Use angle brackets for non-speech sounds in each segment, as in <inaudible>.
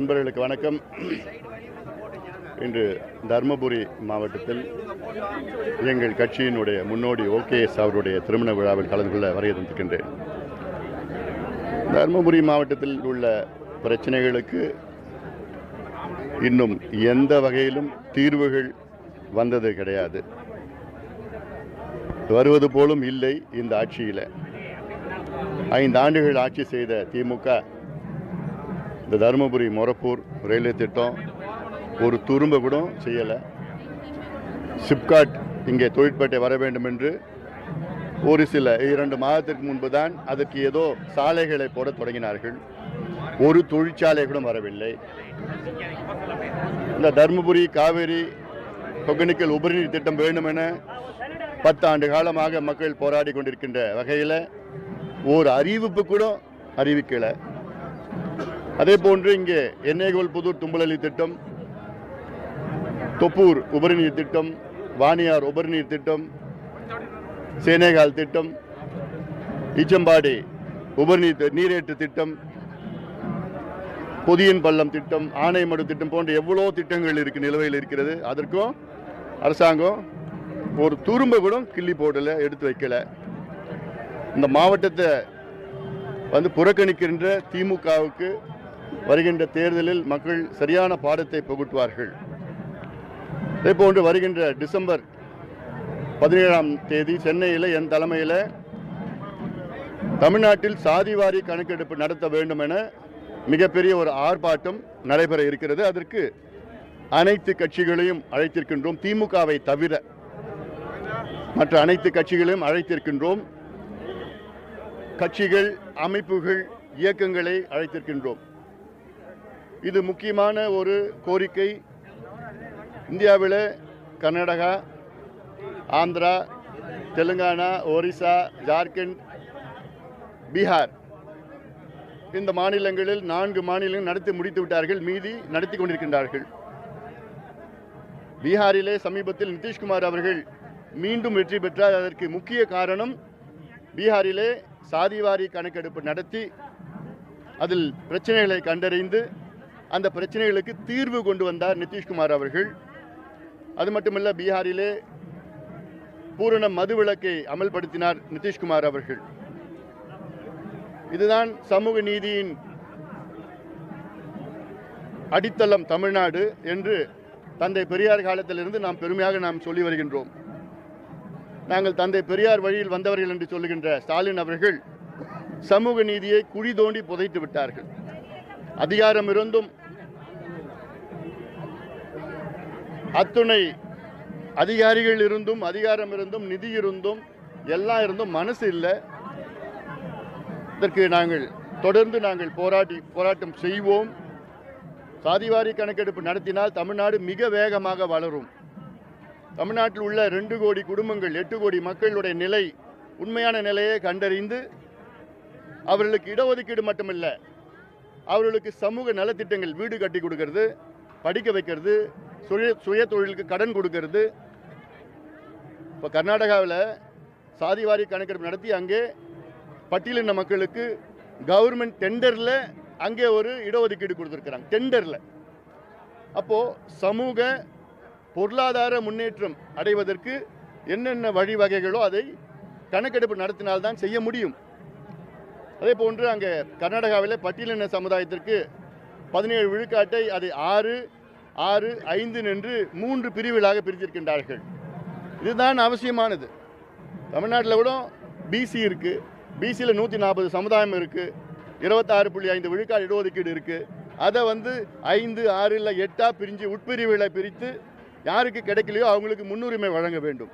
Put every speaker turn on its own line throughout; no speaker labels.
நண்பர்களுக்கு வணக்கம். இன்று தருமபுரி மாவட்டத்தில் எங்கள் கட்சியினுடைய முன்னோடி ஓகேஎஸ் அவருடைய திருமண விழாவில் கலந்து கொள்ள வருகை தந்திருக்கின்றேன். தருமபுரி மாவட்டத்தில் உள்ள பிரச்சனைகளுக்கு இன்னும் எந்த வகையிலும் தீர்வுகள் வந்தது கிடையாது. வருவது போலும் இல்லை இந்த ஆட்சியில். ஐந்து ஆண்டுகள் ஆட்சி செய்த திமுக இந்த தருமபுரி மொரப்பூர் ரயில்வே திட்டம் ஒரு துரும்ப கூட செய்யலை. சிப்காட் இங்கே தொழிற்பேட்டை வர வேண்டும் என்று ஒரு சில இரண்டு மாதத்திற்கு முன்பு தான் அதற்கு ஏதோ சாலைகளை போட தொடங்கினார்கள். ஒரு தொழிற்சாலை கூட வரவில்லை. இந்த தருமபுரி காவேரி ஒகேனிக்கல் உபரிநீர் திட்டம் வேண்டும் என பத்து ஆண்டு காலமாக மக்கள் போராடி கொண்டிருக்கின்ற வகையில் ஒரு அறிவிப்பு கூட அறிவிக்கலை. அதே போன்று இங்கே எண்ணெய்கோல் புதூர் தும்பலலி திட்டம் தொப்பூர் உபரிநீர் திட்டம் வாணியார் உபரிநீர் திட்டம் சேனேகால் திட்டம் ஈச்சம்பாடி உபரிநீர் நீரேற்று திட்டம் பொதியன் பள்ளம் திட்டம் ஆனைமடு திட்டம் போன்ற எவ்வளோ திட்டங்கள் இருக்கு நிலுவையில் இருக்கிறது. அதற்கும் அரசாங்கம் ஒரு துரும்ப கூட கிள்ளி போடல எடுத்து வைக்கல. இந்த மாவட்டத்தை வந்து புறக்கணிக்கின்ற திமுகவுக்கு வருகின்ற தேர்தலில் மக்கள் சரியான பாடத்தை புகுட்டுவார்கள். இதே போன்று வருகின்ற டிசம்பர் பதினேழாம் தேதி சென்னையில் என் தலைமையில் தமிழ்நாட்டில் சாதிவாரி கணக்கெடுப்பு நடத்த வேண்டும் என மிகப்பெரிய ஒரு ஆர்ப்பாட்டம் நடைபெற இருக்கிறது. அதற்கு அனைத்து கட்சிகளையும் அழைத்திருக்கின்றோம். திமுகவை தவிர மற்ற அனைத்து கட்சிகளையும் அழைத்திருக்கின்றோம். கட்சிகள் அமைப்புகள் இயக்கங்களை அழைத்திருக்கின்றோம். இது முக்கியமான ஒரு கோரிக்கை. இந்தியாவில் கர்நாடகா ஆந்திரா தெலுங்கானா ஒரிசா ஜார்க்கண்ட் பீகார் இந்த மாநிலங்களில் நான்கு மாநிலங்கள் நடத்தி முடித்து விட்டார்கள் மீதி நடத்தி கொண்டிருக்கின்றார்கள். பீகாரிலே சமீபத்தில் நிதிஷ்குமார் அவர்கள் மீண்டும் வெற்றி பெற்றார். அதற்கு முக்கிய காரணம் பீகாரிலே சாதிவாரி கணக்கெடுப்பு நடத்தி அதில் பிரச்சனைகளை கண்டறிந்து அந்த பிரச்சனைகளுக்கு தீர்வு கொண்டு வந்தார் நிதிஷ்குமார் அவர்கள். அது மட்டுமல்ல பீகாரிலே பூரண மதுவிலக்கை அமல்படுத்தினார் நிதிஷ்குமார் அவர்கள். இதுதான் சமூக நீதியின் அடித்தளம் தமிழ்நாடு என்று தந்தை பெரியார் காலத்திலிருந்து நாம் பெருமையாக நாம் சொல்லி வருகின்றோம். நாங்கள் தந்தை பெரியார் வழியில் வந்தவர்கள் என்று சொல்லுகின்ற ஸ்டாலின் அவர்கள் சமூக நீதியை குழி தோண்டி புதைத்து விட்டார்கள். அதிகாரம் இருந்தும் அத்துணை அதிகாரிகள் இருந்தும் அதிகாரம் இருந்தும் நிதி இருந்தும் எல்லாம் இருந்தும் மனசு இல்லை. இதற்கு நாங்கள் தொடர்ந்து நாங்கள் போராடி போராட்டம் செய்வோம். சாதிவாரி கணக்கெடுப்பு நடத்தினால் தமிழ்நாடு மிக வேகமாக வளரும். தமிழ்நாட்டில் உள்ள ரெண்டு கோடி குடும்பங்கள் எட்டு கோடி மக்களுடைய நிலை உண்மையான நிலையை கண்டறிந்து அவர்களுக்கு இடஒதுக்கீடு மட்டுமில்லை அவர்களுக்கு சமூக நலத்திட்டங்கள் வீடு கட்டி கொடுக்கறது படிக்க வைக்கிறது சுய சுய தொழிலுக்கு கடன் கொடுக்கறது. இப்போ கர்நாடகாவில் சாதிவாரி கணக்கெடுப்பு நடத்தி அங்கே பட்டியலின மக்களுக்கு கவர்மெண்ட் டெண்டரில் அங்கே ஒரு இடஒதுக்கீடு கொடுத்துருக்குறாங்க. டெண்டரில் அப்போது சமூக பொருளாதார முன்னேற்றம் அடைவதற்கு என்னென்ன வழிவகைகளோ அதை கணக்கெடுப்பு நடத்தினால்தான் செய்ய முடியும். அதே போன்று அங்கே கர்நாடகாவில் பட்டியலின சமுதாயத்திற்கு பதினேழு விழுக்காட்டை அதை ஆறு ஆறு ஐந்து என்று மூன்று பிரிவுகளாக பிரித்திருக்கின்றார்கள் இதுதான் அவசியமானது. தமிழ்நாட்டில் கூட பிசி இருக்குது பிசியில் நூற்றி நாற்பது சமுதாயம் இருக்குது இருபத்தாறு புள்ளி ஐந்து விழுக்காடு இடஒதுக்கீடு இருக்குது அதை வந்து ஐந்து ஆறு இல்லை எட்டாக பிரிஞ்சு உட்பிரிவுகளை பிரித்து யாருக்கு கிடைக்கலையோ அவங்களுக்கு முன்னுரிமை வழங்க வேண்டும்.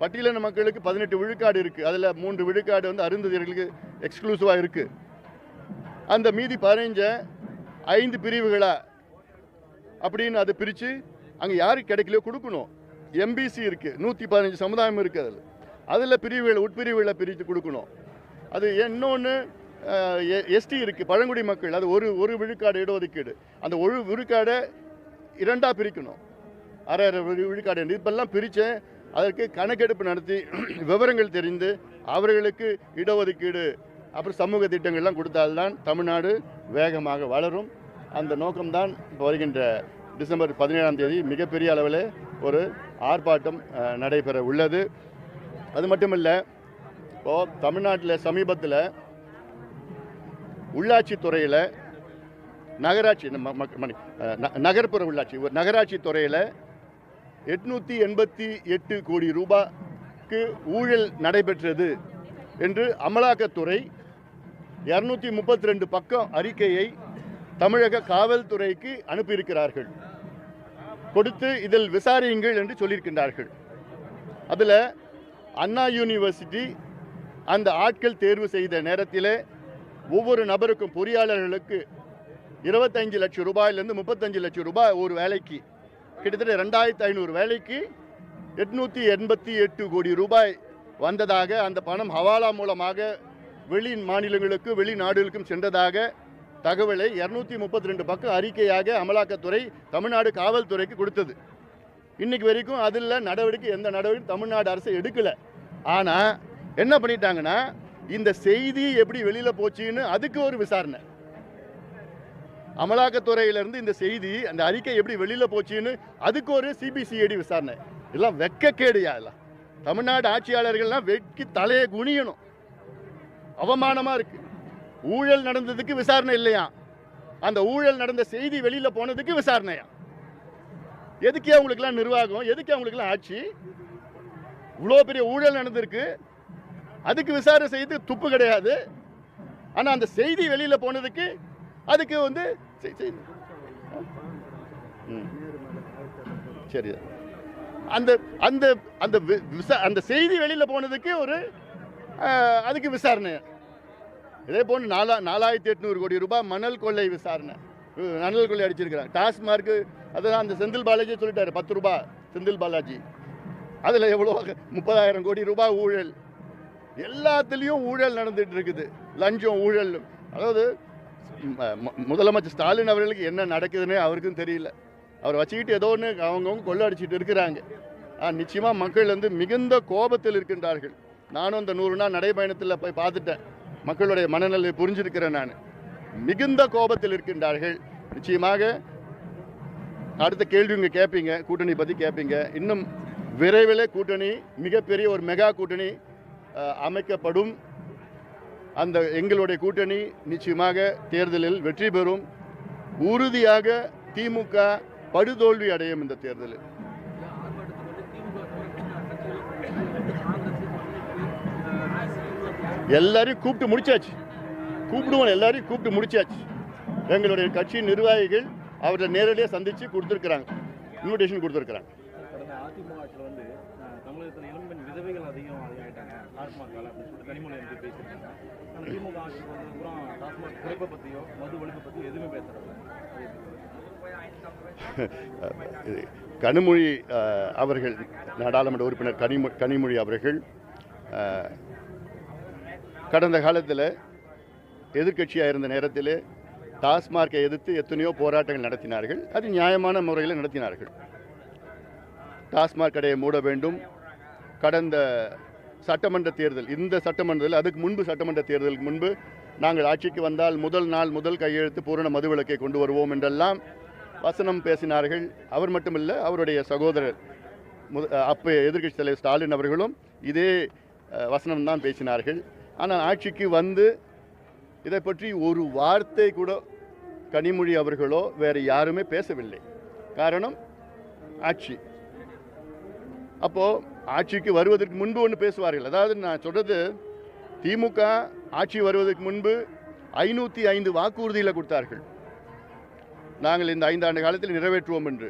பட்டியலின மக்களுக்கு பதினெட்டு விழுக்காடு இருக்குது அதில் மூன்று விழுக்காடு வந்து அருந்ததியர்களுக்கு எக்ஸ்க்ளூசிவாக இருக்குது அந்த மீதி பதினைஞ்ச ஐந்து பிரிவுகளாக அப்படின்னு அதை பிரித்து அங்கே யாருக்கு கிடைக்கலையோ கொடுக்கணும். எம்பிசி இருக்குது நூற்றி பதினஞ்சு சமுதாயம் இருக்குது அதில். அதில் பிரிவுகளை உட்பிரிவுகளை பிரித்து கொடுக்கணும். அது இன்னொன்று எஸ்டி இருக்குது பழங்குடி மக்கள். அது ஒரு ஒரு விழுக்காடு இடஒதுக்கீடு. அந்த ஒரு விழுக்காடை இரண்டாக பிரிக்கணும். அரை அரை விழுக்காடு இப்பெல்லாம் பிரித்து அதற்கு கணக்கெடுப்பு நடத்தி <clears throat> விவரங்கள் தெரிந்து அவர்களுக்கு இடஒதுக்கீடு அப்புறம் சமூக திட்டங்கள்லாம் கொடுத்தால்தான் தமிழ்நாடு வேகமாக வளரும். அந்த நோக்கம்தான் இப்போ வருகின்ற டிசம்பர் பதினேழாம் தேதி மிகப்பெரிய அளவில் ஒரு ஆர்ப்பாட்டம் நடைபெற உள்ளது. அது மட்டும் இல்லை இப்போது தமிழ்நாட்டில் சமீபத்தில் உள்ளாட்சி துறையில் நகராட்சி நம்ம மக்- ந- நகர்ப்புற உள்ளாட்சி ஒரு நகராட்சி துறையில் எட்நூற்றி எண்பத்தி எட்டு கோடி ரூபாய்க்கு ஊழல் நடைபெற்றது என்று அமலாக்கத்துறை இரநூத்தி முப்பத்தி ரெண்டு பக்கம் அறிக்கையை தமிழக காவல்துறைக்கு அனுப்பியிருக்கிறார்கள். கொடுத்து இதில் விசாரியுங்கள் என்று சொல்லியிருக்கின்றார்கள். அதில் அண்ணா யூனிவர்சிட்டி அந்த ஆட்கள் தேர்வு செய்த நேரத்தில் ஒவ்வொரு நபருக்கும் பொறியாளர்களுக்கு இருபத்தஞ்சு லட்சம் ரூபாயிலேருந்து முப்பத்தஞ்சு லட்சம் ரூபாய் ஒரு வேலைக்கு கிட்டத்தட்ட ரெண்டாயிரத்தி ஐநூறு வேலைக்கு எட்நூற்றி எண்பத்தி எட்டு கோடி ரூபாய் வந்ததாக அந்த பணம் ஹவாலா மூலமாக வெளி மாநிலங்களுக்கு வெளிநாடுகளுக்கும் சென்றதாக தகவலை இரநூத்தி முப்பத்தி ரெண்டு பக்கம் அறிக்கையாக அமலாக்கத்துறை தமிழ்நாடு காவல்துறைக்கு கொடுத்தது. இன்னைக்கு வரைக்கும் அதில் நடவடிக்கை எந்த நடவடிக்கை தமிழ்நாடு அரசு எடுக்கல. ஆனால் என்ன பண்ணிட்டாங்கன்னா இந்த செய்தி எப்படி வெளியில் போச்சுன்னு அதுக்கு ஒரு விசாரணை. அமலாக்கத்துறையிலிருந்து இந்த செய்தி அந்த அறிக்கை எப்படி வெளியில் போச்சுன்னு அதுக்கு ஒரு சிபிசிஐடி விசாரணை. இதெல்லாம் வெக்கக்கேடுயா எல்லாம் தமிழ்நாடு ஆட்சியாளர்கள்லாம் வெட்கி தலையை குனியணும். அவமானமா இருக்கு. ஊழல் நடந்ததுக்கு விசாரணை இல்லையா? அந்த ஊழல் நடந்த செய்தி வெளியில் போனதுக்கு விசாரணையா? எதுக்கே அவங்களுக்குலாம் நிர்வாகம்? எதுக்கே அவங்களுக்குலாம் ஆட்சி? இவ்வளோ பெரிய ஊழல் நடந்திருக்கு. அதுக்கு விசாரணை செய்து துப்பு கிடையாது. ஆனால் அந்த செய்தி வெளியில் போனதுக்கு அதுக்கு வந்து செய்- ம். சரி. அந்த அந்த அந்த வி- விசா- அந்த செய்தி வெளியில் போனதுக்கு ஒரு அதுக்கு விசாரணை இதே போன்று நாலா நாலாயிரத்தி எட்நூறு கோடி ரூபாய் மணல் கொள்ளை விசாரணை. மணல் கொள்ளை அடிச்சிருக்கிறார். டாஸ்மார்க்கு அதுதான் அந்த செந்தில் பாலாஜி சொல்லிட்டாரு பத்து ரூபாய் செந்தில் பாலாஜி. அதில் எவ்வளோ முப்பதாயிரம் கோடி ரூபாய் ஊழல். எல்லாத்துலேயும் ஊழல் நடந்துட்டு இருக்குது லஞ்சம் ஊழல் அதாவது முதலமைச்சர் ஸ்டாலின் அவர்களுக்கு என்ன நடக்குதுன்னு அவருக்கும் தெரியல. அவர் வச்சுக்கிட்டு ஏதோ ஒன்று அவங்கவுங்க கொள்ளடிச்சிட்டு இருக்கிறாங்க. நிச்சயமாக மக்கள் வந்து மிகுந்த கோபத்தில் இருக்கின்றார்கள். நானும் அந்த நூறு நாள் நடைபயணத்தில் போய் பார்த்துட்டேன். மக்களுடைய மனநிலை புரிஞ்சிருக்கிறேன் நான். மிகுந்த கோபத்தில் இருக்கின்றார்கள். நிச்சயமாக அடுத்த கேள்வி இங்கே கேட்பீங்க கூட்டணி பற்றி கேட்பீங்க. இன்னும் விரைவில் கூட்டணி மிகப்பெரிய ஒரு மெகா கூட்டணி அமைக்கப்படும். அந்த எங்களுடைய கூட்டணி நிச்சயமாக தேர்தலில் வெற்றி பெறும். உறுதியாக திமுக படுதோல்வி அடையும் இந்த தேர்தலில். எல்லாரையும் கூப்பிட்டு முடிச்சாச்சு. கூப்பிடுவோம் எல்லாரையும் கூப்பிட்டு முடிச்சாச்சு. எங்களுடைய கட்சி நிர்வாகிகள் அவரை நேரடியாக சந்தித்து கொடுத்துருக்குறாங்க. இன்விடேஷன் கொடுத்துருக்குறாங்க.
கனிமொழி
அவர்கள் நாடாளுமன்ற உறுப்பினர் கனிமொழி கனிமொழி அவர்கள் கடந்த காலத்தில் எதிர்க்கட்சியாக இருந்த நேரத்தில் டாஸ்மார்க்கை எதிர்த்து எத்தனையோ போராட்டங்கள் நடத்தினார்கள். அது நியாயமான முறையில் நடத்தினார்கள். டாஸ்மாக் கடையை மூட வேண்டும். கடந்த சட்டமன்ற தேர்தல் இந்த சட்டமன்றத்தில் அதுக்கு முன்பு சட்டமன்ற தேர்தலுக்கு முன்பு நாங்கள் ஆட்சிக்கு வந்தால் முதல் நாள் முதல் கையெழுத்து பூரண மதுவிலக்கை கொண்டு வருவோம் என்றெல்லாம் வசனம் பேசினார்கள். அவர் மட்டுமல்ல அவருடைய சகோதரர் முத அப்போ எதிர்க்கட்சி தலைவர் ஸ்டாலின் அவர்களும் இதே வசனம்தான் பேசினார்கள். ஆனால் ஆட்சிக்கு வந்து இதை பற்றி ஒரு வார்த்தை கூட கனிமொழி அவர்களோ வேறு யாருமே பேசவில்லை. காரணம் ஆட்சி. அப்போது ஆட்சிக்கு வருவதற்கு முன்பு ஒன்று பேசுவார்கள். அதாவது நான் சொல்கிறது திமுக ஆட்சி வருவதற்கு முன்பு ஐநூற்றி ஐந்து வாக்குறுதிகளை கொடுத்தார்கள். நாங்கள் இந்த ஐந்தாண்டு காலத்தில் நிறைவேற்றுவோம் என்று.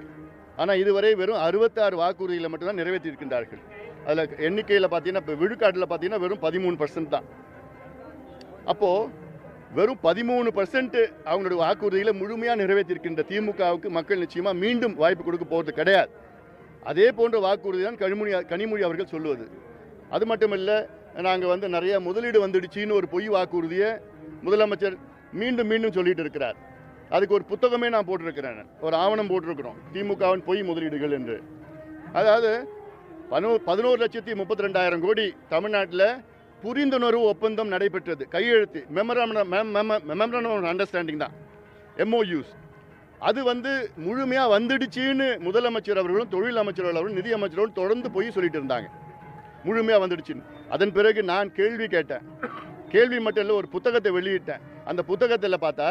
ஆனால் இதுவரை வெறும் அறுபத்தாறு வாக்குறுதிகளை மட்டும்தான் நிறைவேற்றியிருக்கின்றார்கள். அதில் எண்ணிக்கையில் பார்த்தீங்கன்னா இப்போ விழுக்காட்டில் பார்த்தீங்கன்னா வெறும் பதிமூணு பர்சன்ட் தான். அப்போது வெறும் பதிமூணு பர்சன்ட் அவங்களுடைய வாக்குறுதிகளை முழுமையாக நிறைவேற்றியிருக்கின்ற திமுகவுக்கு மக்கள் நிச்சயமாக மீண்டும் வாய்ப்பு கொடுக்க போகிறது கிடையாது. அதே போன்ற வாக்குறுதி தான் கனிமொழி கனிமொழி அவர்கள் சொல்லுவது. அது மட்டும் இல்லை நாங்கள் வந்து நிறைய முதலீடு வந்துடுச்சின்னு ஒரு பொய் வாக்குறுதியை முதலமைச்சர் மீண்டும் மீண்டும் சொல்லிட்டு இருக்கிறார். அதுக்கு ஒரு புத்தகமே நான் போட்டிருக்கிறேன். ஒரு ஆவணம் போட்டிருக்கிறோம். திமுகவின் பொய் முதலீடுகள் என்று. அதாவது பனோ பதினோரு லட்சத்தி முப்பத்தி ரெண்டாயிரம் கோடி தமிழ்நாட்டில் புரிந்துணர்வு ஒப்பந்தம் நடைபெற்றது. கையெழுத்து மெமரண்டம் அண்டர்ஸ்டாண்டிங் தான். எம்ஓயூஸ் அது வந்து முழுமையாக வந்துடுச்சுன்னு முதலமைச்சர் அவர்களும் தொழில் அமைச்சர் அவர்களும் நிதி அமைச்சர்களும் தொடர்ந்து போய் சொல்லிட்டு இருந்தாங்க. முழுமையாக வந்துடுச்சுன்னு. அதன் பிறகு நான் கேள்வி கேட்டேன். கேள்வி மட்டும் இல்லை ஒரு புத்தகத்தை வெளியிட்டேன். அந்த புத்தகத்தில் பார்த்தா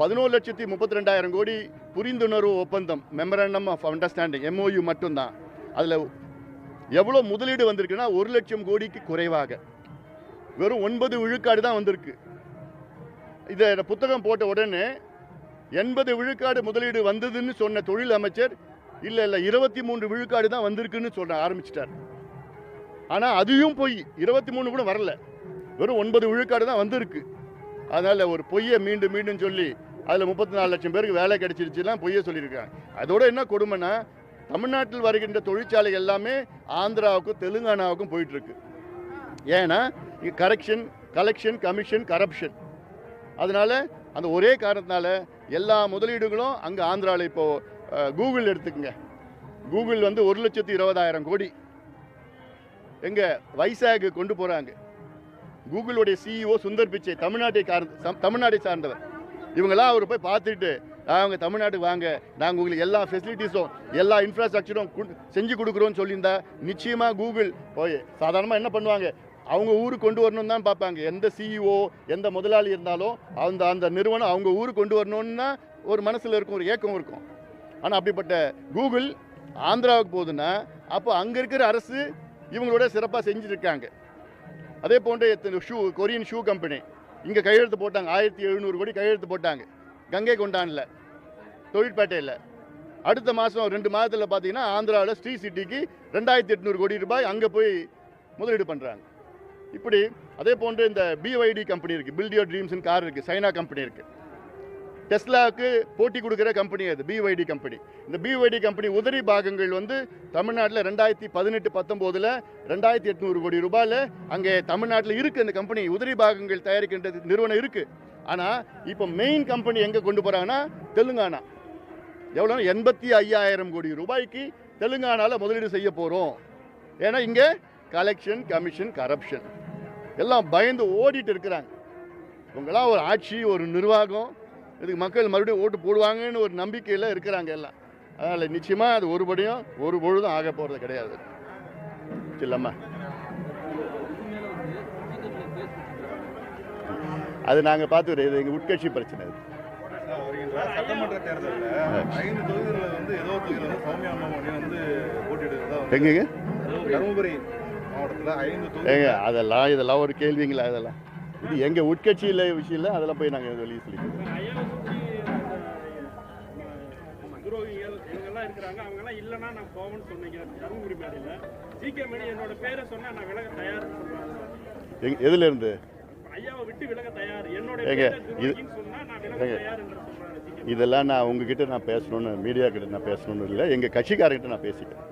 பதினோரு லட்சத்தி முப்பத்தி ரெண்டாயிரம் கோடி புரிந்துணர்வு ஒப்பந்தம் மெமரண்டம் ஆஃப் அண்டர்ஸ்டாண்டிங் எம்ஓயு மட்டும்தான். அதில் எவ்வளோ முதலீடு வந்திருக்குன்னா ஒரு லட்சம் கோடிக்கு குறைவாக. வெறும் ஒன்பது விழுக்காடு தான் வந்திருக்கு. இதை புத்தகம் போட்ட உடனே எண்பது விழுக்காடு முதலீடு வந்ததுன்னு சொன்ன தொழில் அமைச்சர் இல்லை இல்லை இருபத்தி மூன்று விழுக்காடு தான் வந்திருக்குன்னு சொல்ல ஆரம்பிச்சிட்டார். ஆனால் அதையும் பொய். இருபத்தி மூணு கூட வரல. வெறும் ஒன்பது விழுக்காடு தான் வந்திருக்கு. அதனால் ஒரு பொய்யை மீண்டும் மீண்டும் சொல்லி அதில் முப்பத்தி நாலு லட்சம் பேருக்கு வேலை கிடைச்சிருச்சுலாம் பொய்யை சொல்லியிருக்காங்க. அதோட என்ன கொடுமைன்னா தமிழ்நாட்டில் வருகின்ற தொழிற்சாலை எல்லாமே ஆந்திராவுக்கும் தெலுங்கானாவுக்கும் போயிட்டுருக்கு. ஏன்னா இங்கே கரெக்ஷன் கலெக்ஷன் கமிஷன் கரப்ஷன் அதனால் அந்த ஒரே காரணத்தினால எல்லா முதலீடுகளும் அங்கே ஆந்திராவில் இப்போது கூகுள் எடுத்துக்கங்க. கூகுள் வந்து ஒரு லட்சத்து இருபதாயிரம் கோடி. எங்கே வைசாக் கொண்டு போகிறாங்க கூகுளுடைய சிஇஓ சுந்தர் பிச்சை தமிழ்நாட்டை கார் தமிழ்நாட்டை சார்ந்தவர். இவங்கெல்லாம் அவர் போய் பார்த்துட்டு அவங்க தமிழ்நாட்டுக்கு வாங்க. நாங்கள் உங்களுக்கு எல்லா ஃபெசிலிட்டிஸும் எல்லா இன்ஃப்ராஸ்ட்ரக்சரும் செஞ்சு கொடுக்குறோம்னு சொல்லியிருந்தா நிச்சயமாக கூகுள் போய் சாதாரணமாக என்ன பண்ணுவாங்க? அவங்க ஊருக்கு கொண்டு வரணும்னு தான் பார்ப்பாங்க. எந்த சிஇஓ எந்த முதலாளி இருந்தாலும் அந்த அந்த நிறுவனம் அவங்க ஊருக்கு கொண்டு வரணும்னு ஒரு மனசில் இருக்கும் ஒரு ஏக்கம் இருக்கும். ஆனால் அப்படிப்பட்ட கூகுள் ஆந்திராவுக்கு போகுதுன்னா அப்போ அங்கே இருக்கிற அரசு இவங்களோட சிறப்பாக செஞ்சுருக்காங்க. அதே போன்ற எத்தனை ஷூ கொரியன் ஷூ கம்பெனி இங்கே கையெழுத்து போட்டாங்க. ஆயிரத்தி எழுநூறு கோடி கையெழுத்து போட்டாங்க. கங்கை கொண்டானில். தொழிற்பேட்டையில் அடுத்த மாதம் ரெண்டு மாதத்தில் பார்த்தீங்கன்னா ஆந்திராவில் ஸ்ரீ சிட்டிக்கு ரெண்டாயிரத்தி எட்நூறு கோடி ரூபாய் அங்கே போய் முதலீடு பண்ணுறாங்க இப்படி அதே போன்று இந்த பிஒய்டி கம்பெனி இருக்குது பில்டியோ ட்ரீம்ஸ்னு கார் இருக்குது சைனா கம்பெனி இருக்குது டெஸ்லாவுக்கு போட்டி கொடுக்குற கம்பெனி அது பிஒய்டி கம்பெனி இந்த பிஒய்டி கம்பெனி உதிரி பாகங்கள் வந்து தமிழ்நாட்டில் ரெண்டாயிரத்தி பதினெட்டு பத்தொம்போதில் ரெண்டாயிரத்தி எட்நூறு கோடி ரூபாயில் அங்கே தமிழ்நாட்டில் இருக்குது இந்த கம்பெனி உதிரி பாகங்கள் தயாரிக்கின்ற நிறுவனம் இருக்குது ஆனால் இப்போ மெயின் கம்பெனி எங்கே கொண்டு போகிறாங்கன்னா தெலுங்கானா. எவ்வளோ எண்பத்தி ஐயாயிரம் கோடி ரூபாய்க்கு தெலுங்கானாவில் முதலீடு செய்ய போகிறோம் ஏன்னா இங்கே கலெக்ஷன் கமிஷன் கரப்ஷன் எல்லாம் பயந்து ஓடிட்டு இருக்கிறாங்க. இவங்கெல்லாம் ஒரு ஆட்சி ஒரு நிர்வாகம். இதுக்கு மக்கள் மறுபடியும் ஓட்டு போடுவாங்கன்னு ஒரு நம்பிக்கையில் இருக்கிறாங்க எல்லாம். அதனால் நிச்சயமாக அது ஒருபடியும் ஒரு பொழுதும் ஆக போகிறது கிடையாது. இல்லைம்மா. அது நாங்கள் பார்த்துக்கிறோம் இது எங்கள் உட்கட்சி பிரச்சனை இது
வருகின்ற சட்டமன்ற தேர்தலில் ஐந்து தொகுதிகளில் வந்து ஏதோ தொகுதியில் வந்து சௌமியா அம்மாமணி வந்து போட்டியிடுறதா
எங்கங்க
தருமபுரி மாவட்டத்தில் ஐந்து தொகுதி
ஏங்க அதெல்லாம் இதெல்லாம் ஒரு கேள்விங்களா அதெல்லாம் இது எங்கள் உட்கட்சியில் விஷயம் இல்லை அதெல்லாம் போய் நாங்கள் வெளியே சொல்லிக்கிறோம்.
துரோகிகள் இவங்கெல்லாம் இருக்கிறாங்க அவங்கெல்லாம் இல்லைன்னா நான் போவேன்னு சொன்னீங்க தருமபுரி மேடையில். ஜிகே மணி என்னோட பேரை சொன்னா நான் விலக
எங் எதுலேருந்து ஏங்க, இது- இதெல்லாம் நான் உங்ககிட்ட நான் பேசணும்னு மீடியா கிட்ட நான் பேசணும்னு இல்லை எங்கள் கட்சிக்காரர்கிட்ட நான் பேசிக்கிறேன்.